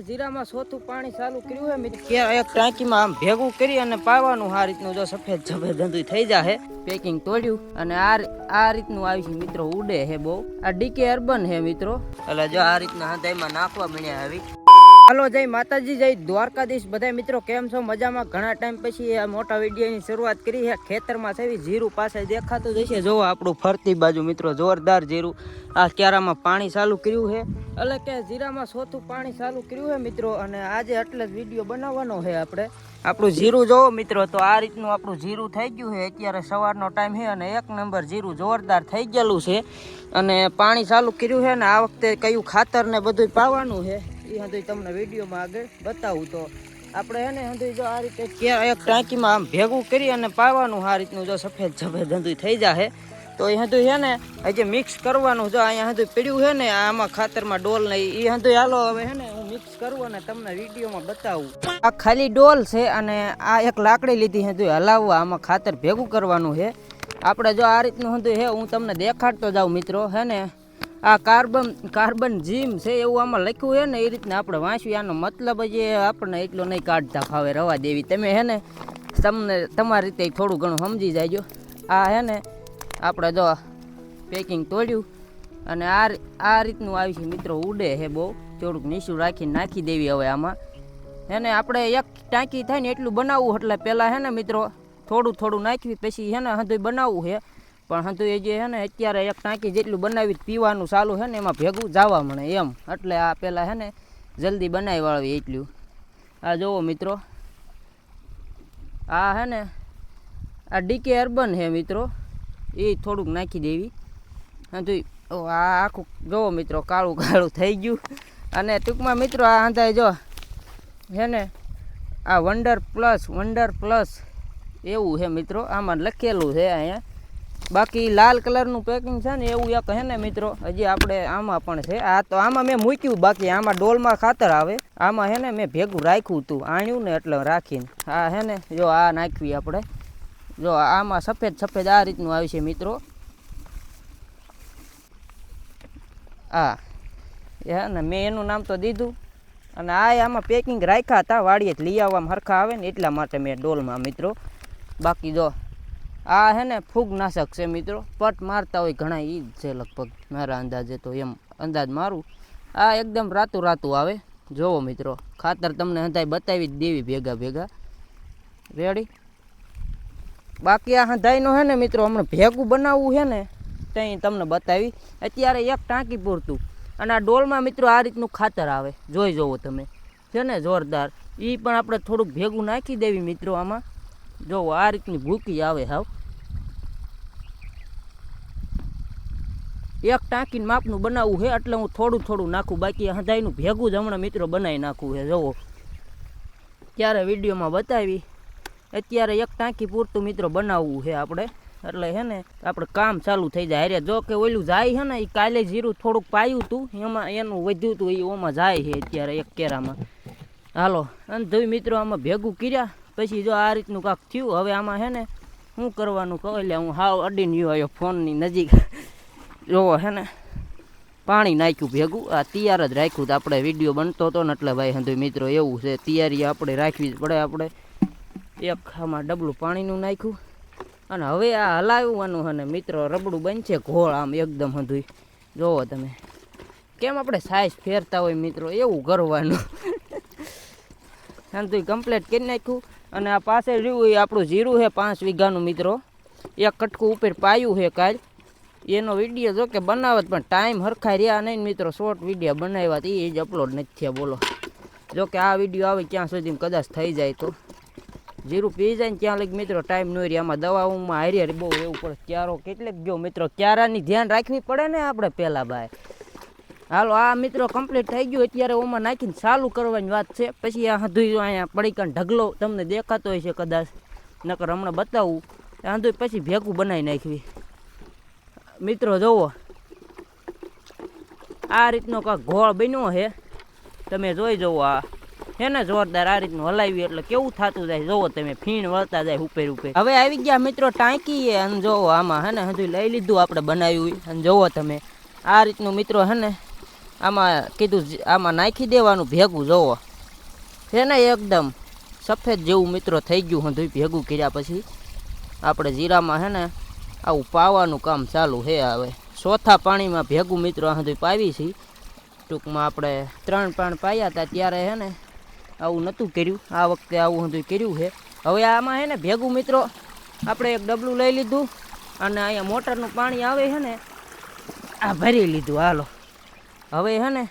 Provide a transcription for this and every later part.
જીરામાં સોથું પાણી ચાલુ કર્યું હે મિત્ર એક ટાંકીમાં આમ ભેગું કરી અને પાવાનું આ રીતનું જો સફેદ સફેદ ધંધું થઈ જાહે પેકિંગ તોડ્યું અને આ આ રીતનું આવી મિત્રો ઉડે હે બહુ. આ ડીકે અર્બન હે મિત્રો. એટલે જો આ રીતના હંધાઈમાં નાખવા મળ્યા આવી. હાલો, જય માતાજી, જય દ્વારકાધીશ. બધા મિત્રો, કેમ છો? મજામાં? ઘણા ટાઈમ પછી આ મોટા વિડીયોની શરૂઆત કરી છે. ખેતરમાં છે જીરું પાસે દેખાતું જશે જોવો આપણું ફરતી બાજુ, મિત્રો, જોરદાર જીરું. આ ક્યારામાં પાણી ચાલુ કર્યું છે. એટલે કે જીરામાં ચોથું પાણી ચાલુ કર્યું છે, મિત્રો. અને આજે એટલે જ વીડિયો બનાવવાનો છે આપણે. આપણું જીરું જોવો, મિત્રો. તો આ રીતનું આપણું જીરું થઈ ગયું છે. અત્યારે સવારનો ટાઈમ છે અને એક નંબર જીરું જોરદાર થઈ ગયેલું છે. અને પાણી ચાલુ કર્યું છે ને આ વખતે કયું ખાતર ને બધું પાવાનું છે. એ હંધું તમને વિડીયોમાં આગળ બતાવું તો. આપણે એને હંધું જો આ રીતે એક ટાંકીમાં આમ ભેગું કરી અને પાવાનું આ રીતનું જો સફેદ સફેદ હંધું થઈ જાય તો એ હંધું છે ને હજી મિક્સ કરવાનું જો અહીંયા હંધું પીડ્યું છે ને આમાં ખાતરમાં ડોલ ને એ હંધું હાલો હવે છે ને હું મિક્સ કરું અને તમને વિડીયોમાં બતાવું. આ ખાલી ડોલ છે અને આ એક લાકડી લીધી હંધું હલાવવા, આમાં ખાતર ભેગું કરવાનું છે આપણે જો આ રીતનું હંધું છે હું તમને દેખાડતો જાઉં મિત્રો, હે ને? આ કાર્બન કાર્બન જીમ છે, એવું આમાં લખ્યું છે ને, એ રીતના આપણે વાંચ્યું આનો મતલબ જ આપણને એટલો નહીં કાઢતા ફાવે, રવા દેવી. તમે હે ને, તમને, તમારી રીતે થોડું ઘણું સમજી જાયજો. આ હે ને, આપણે જો પેકિંગ તોડ્યું અને આ આ રીતનું આવી છે મિત્રો, ઉડે છે બહુ. થોડુંક નીચું રાખીને નાખી દેવી હવે આમાં. હે ને, આપણે એક ટાંકી થાય ને, એટલું બનાવવું એટલે પહેલાં હે ને મિત્રો, થોડું થોડું નાખવી પછી હે ને, હંધુય બનાવવું છે પણ હંધુય એ જે છે ને, અત્યારે એક ટાંકી જેટલું બનાવી પીવાનું ચાલુ છે ને, એમાં ભેગું જવા મળે એમ. એટલે આ પહેલાં છે ને, જલ્દી બનાવી વાળવી એટલું. આ જુઓ મિત્રો. આ હે ને, આ ડીકે અર્બન છે મિત્રો. એ થોડુંક નાખી દેવી. ઓ, આ આખું જુઓ મિત્રો, કાળું કાળું થઈ ગયું. અને ટૂંકમાં મિત્રો આ હંતાય જો છે ને, આ વંડર પ્લસ વંડર પ્લસ એવું છે મિત્રો. આમાં લખેલું છે અહીંયા. બાકી લાલ કલરનું પેકિંગ છે ને એવું એક હે ને મિત્રો, હજી આપણે આમાં પણ છે. આ તો આમાં મેં મૂક્યું, બાકી આમાં ડોલમાં ખાતર આવે. આમાં હે ને મેં ભેગું રાખ્યું હતું આણ્યું ને એટલે રાખીને. આ હે ને, જો આ નાખવી આપણે. જો આમાં સફેદ સફેદ આ રીતનું આવે છે મિત્રો. આ હે ને, મેં એનું નામ તો દીધું. અને આ આમાં પેકિંગ રાખ્યા હતા, વાડીએ લઈ આવવામાં હરખા આવે ને એટલા માટે મેં ડોલમાં મિત્રો. બાકી જો આ હે ને ફૂગનાશક છે મિત્રો. પટ મારતા હોય ઘણા એ જ છે લગભગ મારા અંદાજે તો એમ. અંદાજ મારું. આ એકદમ રાતું રાતું આવે. જોવો મિત્રો, ખાતર તમને હંધાઈ બતાવી જ દેવી ભેગા ભેગા. રેડી બાકી આ હંધાઈનો હે ને મિત્રો, હમણાં ભેગું બનાવવું છે ને ત્યાં તમને બતાવી. અત્યારે એક ટાંકી પૂરતું. અને આ ડોલમાં મિત્રો આ રીતનું ખાતર આવે. જોઈ જુઓ તમે. છે ને જોરદાર. એ પણ આપણે થોડુંક ભેગું નાખી દેવી મિત્રો આમાં. જોવો, આ રીતની ભૂકી આવે હાવ. એક ટાંકીને માપનું બનાવવું છે એટલે હું થોડું થોડું નાખું, બાકી હંધાઈનું ભેગું જ હમણાં મિત્રો બનાવી નાખવું છે જુઓ. ત્યારે વિડીયોમાં બતાવી? અત્યારે એક ટાંકી પૂરતું મિત્રો બનાવવું છે આપણે. એટલે હે ને, આપણે કામ ચાલુ થઈ જાય. અરે જો કે ઓલું જાય છે ને એ કાલે જીરું થોડુંક પાયું હતું એમાં એનું વધ્યું હતું એ ઓમાં જાય છે અત્યારે એક કેરામાં. હાલો, અને જોઈ મિત્રો આમાં ભેગું કર્યા, પછી જો આ રીતનું કાંક થયું, હવે આમાં છે ને શું કરવાનું કહો, એટલે હું હાવ અડીને આવ્યો ફોનની નજીક. જોવો હે ને, પાણી નાખ્યું ભેગું. આ તૈયાર જ રાખ્યું આપણે વીડિયો બનતો હતો ને એટલે ભાઈ હંધુ મિત્રો એવું છે, તૈયારી આપણે રાખવી જ પડે આપણે. એક આમાં ડબલું પાણીનું નાખ્યું. અને હવે આ હલાવવાનું અને મિત્રો, રબડું બનશે ઘોળ આમ એકદમ હંધુય. જોવો તમે, કેમ આપણે સાઈઝ ફેરતા હોય મિત્રો, એવું કરવાનું. હંધુ કમ્પ્લીટ કરી નાખ્યું. અને આ પાસે રહ્યું એ આપણું જીરું છે પાંચ વીઘાનું મિત્રો. એક કટકું ઉપર પાયું છે કાલ. એનો વીડિયો જો કે બનાવત, પણ ટાઈમ હરખાઈ રહ્યા નહીં મિત્રો. શોર્ટ વીડિયો બનાવ્યા તો, એ જ અપલોડ નથી થયા, બોલો. જો કે આ વીડિયો આવે ક્યાં સુધી કદાચ થઈ જાય તો. જીરું પી જાય ને ત્યાં લગી મિત્રો ટાઈમ ન રહે આમાં દવાઓમાં હારી હારી બહુ એવું પડે. ક્યારો કેટલેક ગયો મિત્રો, ક્યારાની ધ્યાન રાખવી પડે ને આપણે પહેલાં ભાઈ. હાલો, આ મિત્રો કમ્પ્લીટ થઈ ગયું. અત્યારે ઓમાં નાખીને ચાલુ કરવાની વાત છે. પછી આ હંધુઈ અહીંયા પડીકાને ઢગલો તમને દેખાતો હોય છે કદાચ. નકર હમણાં બતાવું. હંધુઈ પછી ભેગું બનાવી નાખવી. મિત્રો જુઓ આ રીતનો કાંક ઘોળ બન્યો છે. તમે જોઈ જુઓ આ. છે ને, જોરદાર આ રીતનું હલાવ્યું એટલે કેવું થતું જાય. જોવો તમે, ફીણ વળતા જાય ઉપર ઉપર. હવે આવી ગયા મિત્રો ટાંકી અને જોવો આમાં, હે ને, હજુ લઈ લીધું આપણે બનાવ્યું. અને જોવો તમે, આ રીતનું મિત્રો, હે ને, આમાં કીધું આમાં નાખી દેવાનું ભેગું, જોવો. છે ને, એકદમ સફેદ જેવું મિત્રો થઈ ગયું હતું ભેગું કર્યા પછી. આપણે જીરામાં, હે ને આવું પાવાનું કામ ચાલુ છે હવે. ચોથા પાણીમાં ભેગું મિત્રો સુધી પાવી છે. ટૂંકમાં આપણે ત્રણ પાણ પાયા હતા ત્યારે હે ને આવું નહોતું કર્યું. આ વખતે આવું સુધી કર્યું છે. હવે આમાં છે ને ભેગું મિત્રો આપણે એક ડબલું લઈ લીધું અને અહીંયા મોટરનું પાણી આવે છે ને આ ભરી લીધું હાલો. હવે હે ને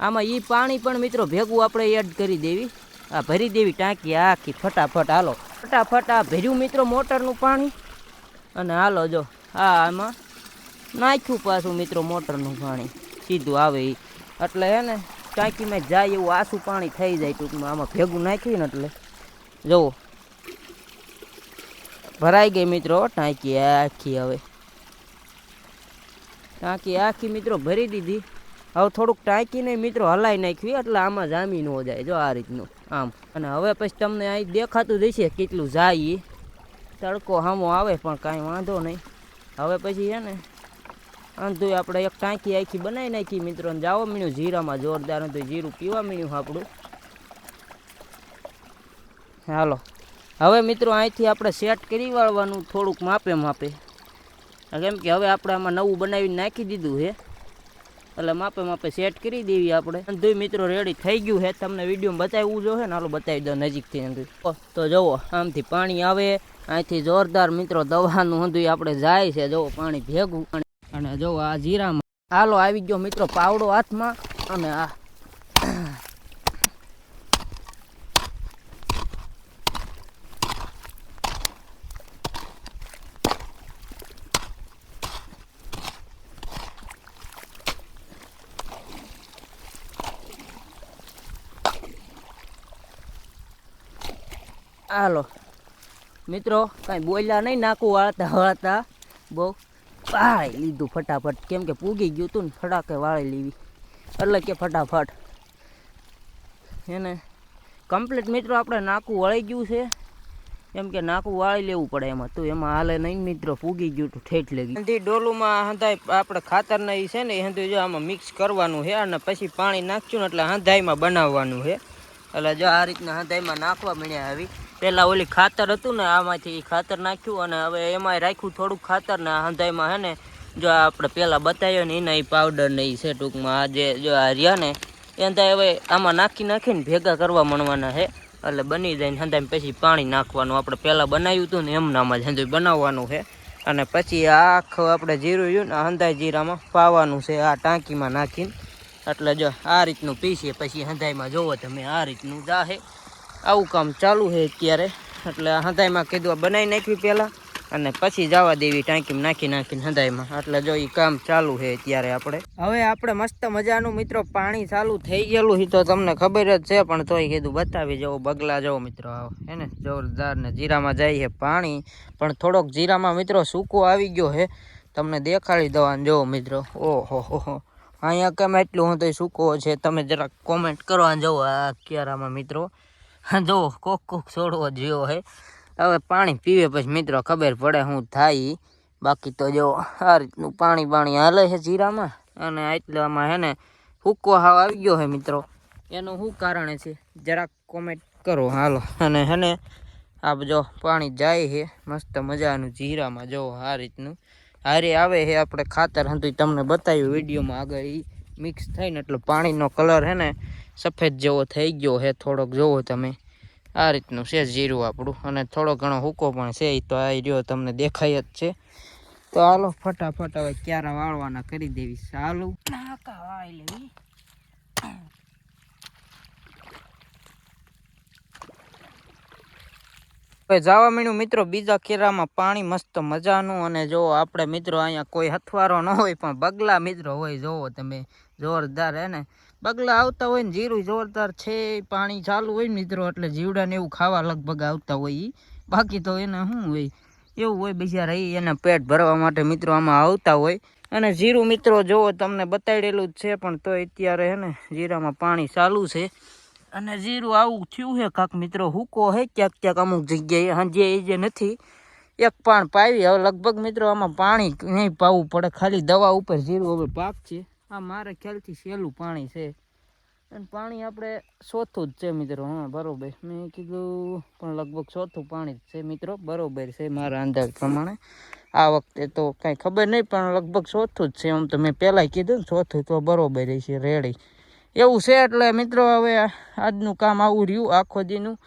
આમાં એ પાણી પણ મિત્રો ભેગું આપણે એડ કરી દેવી. આ ભરી દેવી ટાંકી આખી ફટાફટ હાલો. ફટાફટ આ ભર્યું મિત્રો મોટરનું પાણી. અને હાલો જો, હા, આમાં નાખ્યું પાછું મિત્રો મોટરનું પાણી. સીધું આવે એ એટલે હે ને ટાંકીમાં જાય એવું આસું પાણી થઈ જાય ટૂંકમાં. આમાં ભેગું નાખ્યું ને એટલે. જુઓ. ભરાઈ ગઈ મિત્રો ટાંકી આખી હવે. ટાંકી આખી મિત્રો ભરી દીધી. હવે થોડુંક ટાંકીને મિત્રો હલાઈ નાખ્યું એટલે આમાં જામી ન જાય. જો આ રીતનું, આમ. અને હવે પછી તમને અહીં દેખાતું જશે કેટલું જાય. તડકો હામો આવે પણ કાંઈ વાંધો નહીં. હવે પછી છે ને આંધું આપણે એક ટાંકી આખી બનાવી નાખી મિત્રો જાઓ મીણ્યું જીરામાં જોરદાર હતું જીરું પીવા મળ્યું આપણું. હાલો. હવે મિત્રો અહીંથી આપણે સેટ કરી વાળવાનું થોડુંક માપે માપે. કેમ કે હવે આપણે આમાં નવું બનાવીને નાખી દીધું છે. એટલે માપે માપે સેટ કરી દેવી આપણે. અંધુય મિત્રો રેડી થઈ ગયું છે. તમને વીડિયો બતાવવું જો છે ને. હાલો બતાવી દો નજીકથી અંધુય તો જુઓ, આમથી પાણી આવે. અહીંથી જોરદાર મિત્રો દવાનું ઊંધું આપણે જાય છે. જો પાણી ભેગું અને જો આ જીરામાં હાલો, આવી ગયો મિત્રો પાવડો હાથમાં અને આ હાલો. મિત્રો, કાંઈ બોલ્યા નહીં, નાકું વાળતા વાળતા. બહુ વાળી લીધું ફટાફટ. કેમ કે પૂગી ગયું હતું ને, ફટાકે વાળી લેવી એટલે કે ફટાફટ. એને કમ્પ્લીટ મિત્રો, આપણે નાકું વળી ગયું છે. એમ કે નાકું વાળી લેવું પડે એમાં. તો એમાં હાલે નહીં મિત્રો, પૂગી ગયું તું, ઠેઠ લેગી. હંધી ડોલુમાં હંધાઈ આપણે ખાતરના ઈ છે ને, એ હંધું જો આમાં મિક્સ કરવાનું છે અને પછી પાણી નાખશું ને એટલે હંધાઈમાં બનાવવાનું છે. એટલે જો આ રીતના હંધાઈમાં નાખવા મળ્યા આવી. પહેલાં ઓલી ખાતર હતું ને, આમાંથી ખાતર નાખ્યું અને હવે એમાંય રાખ્યું થોડુંક ખાતર ને હંધાઈમાં હે ને, જો આપણે પહેલાં બતાવ્યો ને એના એ પાવડર ને એ છે ટૂંકમાં, આ જે, જો આ રહ્યા ને, એ હવે આમાં નાખી નાખીને ભેગા કરવા માંડવાના છે એટલે બની જાય ને હંધાઈ પછી પાણી નાખવાનું. આપણે પહેલાં બનાવ્યું હતું ને એમનામાં જ હંધાઈ બનાવવાનું છે અને પછી આખું આપણે જીરું રહ્યું ને હંધાઈ જીરામાં પાવાનું છે, આ ટાંકીમાં નાખીને. એટલે જો આ રીતનું પીસીએ, પછી હંધાઈમાં જોવો તમે આ રીતનું જાહે આવું કામ ચાલુ છે અત્યારે. એટલે હદાયમાં કીધું બનાવી નાખ્યું પહેલાં અને પછી જવા દેવી ટાંકીમાં નાખી નાખીને હદાયમાં એટલે જો એ કામ ચાલુ છે અત્યારે આપણે. હવે આપણે મસ્ત મજાનું મિત્રો પાણી ચાલુ થઈ ગયેલું તો તમને ખબર જ છે, પણ તોય કીધું બતાવી જવું બગલા જવો મિત્રો આવો. હે ને? જોરદાર ને જીરામાં જાય છે પાણી. પણ થોડોક જીરામાં મિત્રો સૂકો આવી ગયો છે. તમને દેખાડી દેવાનું જોવો મિત્રો. ઓહો હો અહીંયા કેમ એટલું હું તો સૂકો છે? તમે જરાક કોમેન્ટ કરવા જવો આ ક્યારામાં મિત્રો. હા જુઓ કોક કોક છોડવો જેવો હે. હવે પાણી પીવે પછી મિત્રો ખબર પડે શું થાય. બાકી તો જો આ રીતનું પાણી પાણી હાલે છે જીરામાં. અને એટલામાં હે ને હુક્કો હાવ આવી ગયો હે મિત્રો. એનું શું કારણ છે? જરાક કોમેન્ટ કરો હાલો. અને હે ને આ જો પાણી જાય છે મસ્ત મજાનું જીરામાં જો આ રીતનું. હારે આવે છે આપણે ખાતર હતું તમને બતાવ્યું વિડીયોમાં આગળ એ મિક્સ થઈને, એટલે પાણીનો કલર હે ને સફેદ જેવો થઈ ગયો છે થોડોક જોવો તમે. આ રીતનું છે જીરું આપણું. અને થોડો ઘણો હુકો પણ છે એ તો આ રહ્યો તમને દેખાય જ છે. તો હાલો, ફટાફટ હવે ક્યારા વાળવાના કરી દેવી ચાલુ. જવા મીણું મિત્રો, બીજા કેરામાં પાણી મસ્ત મજાનું. અને જો આપણે મિત્રો અહીંયા કોઈ હથવારો ન હોય, પણ બગલા મિત્રો હોય, જોવો તમે. જોરદાર હે ને. બગલા આવતા હોય ને જીરું જોરદાર છે, પાણી ચાલુ હોય મિત્રો, એટલે જીવડાને એવું ખાવા લગભગ આવતા હોય બાકી તો એને શું હોય, એવું હોય બિચારા એ એને પેટ ભરવા માટે મિત્રો આમાં આવતા હોય. અને જીરું મિત્રો જોવો તમને બતાડેલું જ છે, પણ તો અત્યારે હે ને જીરામાં પાણી ચાલુ છે. અને જીરું આવું થયું છે કાંક મિત્રો, હુકો હે ક્યાંક ક્યાંક અમુક જગ્યાએ હાંજે એ જે નથી, એક પાણ પાવી. હવે લગભગ મિત્રો, આમાં પાણી નહીં પાવું પડે, ખાલી દવા ઉપર જીરું હવે પાક છે આ મારા ખ્યાલથી સહેલું પાણી છે. અને પાણી આપણે ચોથું જ છે મિત્રો, હા, બરોબર. મેં કીધું પણ લગભગ ચોથું પાણી જ છે મિત્રો, બરોબર છે મારા અંદાજ પ્રમાણે. આ વખતે તો કાંઈ ખબર નહીં, પણ લગભગ ચોથું જ છે. આમ તો મેં પહેલાંય કીધું ને ચોથું તો બરોબર છે, રેડી. એવું છે એટલે મિત્રો, હવે આજનું કામ આવું રહ્યું, આખો દીનું